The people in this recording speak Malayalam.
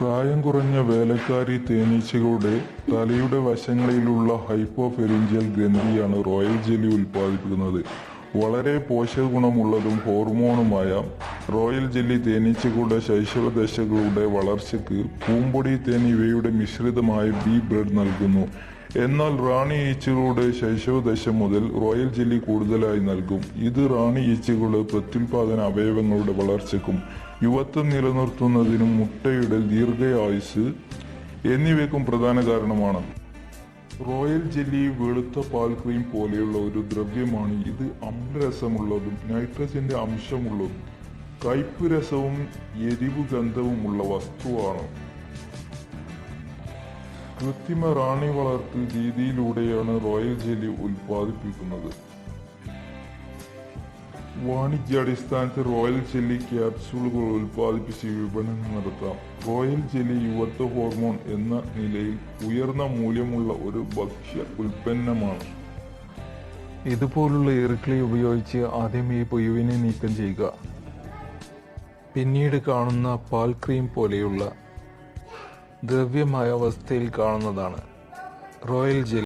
പ്രായം കുറഞ്ഞ വേലക്കാരി തേനീച്ചകളുടെ തലയുടെ വശങ്ങളിലുള്ള ഹൈപ്പോഫെറിഞ്ചിയൽ ഗ്രന്ഥിയാണ് റോയൽ ജെല്ലി ഉൽപ്പാദിപ്പിക്കുന്നത്. വളരെ പോഷകഗുണമുള്ളതും ഹോർമോണുമായ റോയൽ ജെല്ലി തേനീച്ചകളുടെ ശൈശവദശകളുടെ വളർച്ചയ്ക്ക് പൂമ്പൊടി തേൻ ഇവയുടെ മിശ്രിതമായ ബി ബ്രെഡ് നൽകുന്നു. എന്നാൽ റാണി ഈച്ചകളുടെ ശൈശവദശ മുതൽ റോയൽ ജെല്ലി കൂടുതലായി നൽകും. ഇത് റാണി ഈച്ചകളുടെ പ്രത്യുൽപാദന അവയവങ്ങളുടെ വളർച്ചയ്ക്കും യുവത്വം നിലനിർത്തുന്നതിനും മുട്ടയുടെ ദീർഘായുസ് എന്നിവയ്ക്കും പ്രധാന കാരണമാണ്. റോയൽ ജെല്ലി വെളുത്ത പാൽ ക്രീം പോലെയുള്ള ഒരു ദ്രവ്യമാണ് ഇത്. അമ്ലരസമുള്ളതും നൈട്രജന്റെ അംശമുള്ളതും കയ്പ് രസവും എരിവ് ഗന്ധവുമുള്ള വസ്തുവാണ്. കൃത്രിമ റാണി വളർത്ത് രീതിയിലൂടെയാണ് റോയൽ ജെല്ലി ഉൽപ്പാദിപ്പിക്കുന്നത്. വാണിജ്യാടിസ്ഥാനത്തിൽ റോയൽ ജെല്ലി ക്യാപ്സൂളുകൾ ഉൽപ്പാദിപ്പിച്ച് വിപണനം നടത്താം. റോയൽ ജെല്ലി യുവത്വ ഹോർമോൺ എന്ന നിലയിൽ ഉയർന്ന മൂല്യമുള്ള ഒരു ഭക്ഷ്യ ഉൽപ്പന്നമാണ്. ഇതുപോലുള്ള ഇറുക്കളി ഉപയോഗിച്ച് ആദ്യം ഈ പൊയ്യുവിനെ നീക്കം ചെയ്യുക. പിന്നീട് കാണുന്ന പാൽ ക്രീം പോലെയുള്ള ദ്രവ്യമായ അവസ്ഥയിൽ കാണുന്നതാണ് റോയൽ ജെല്ലി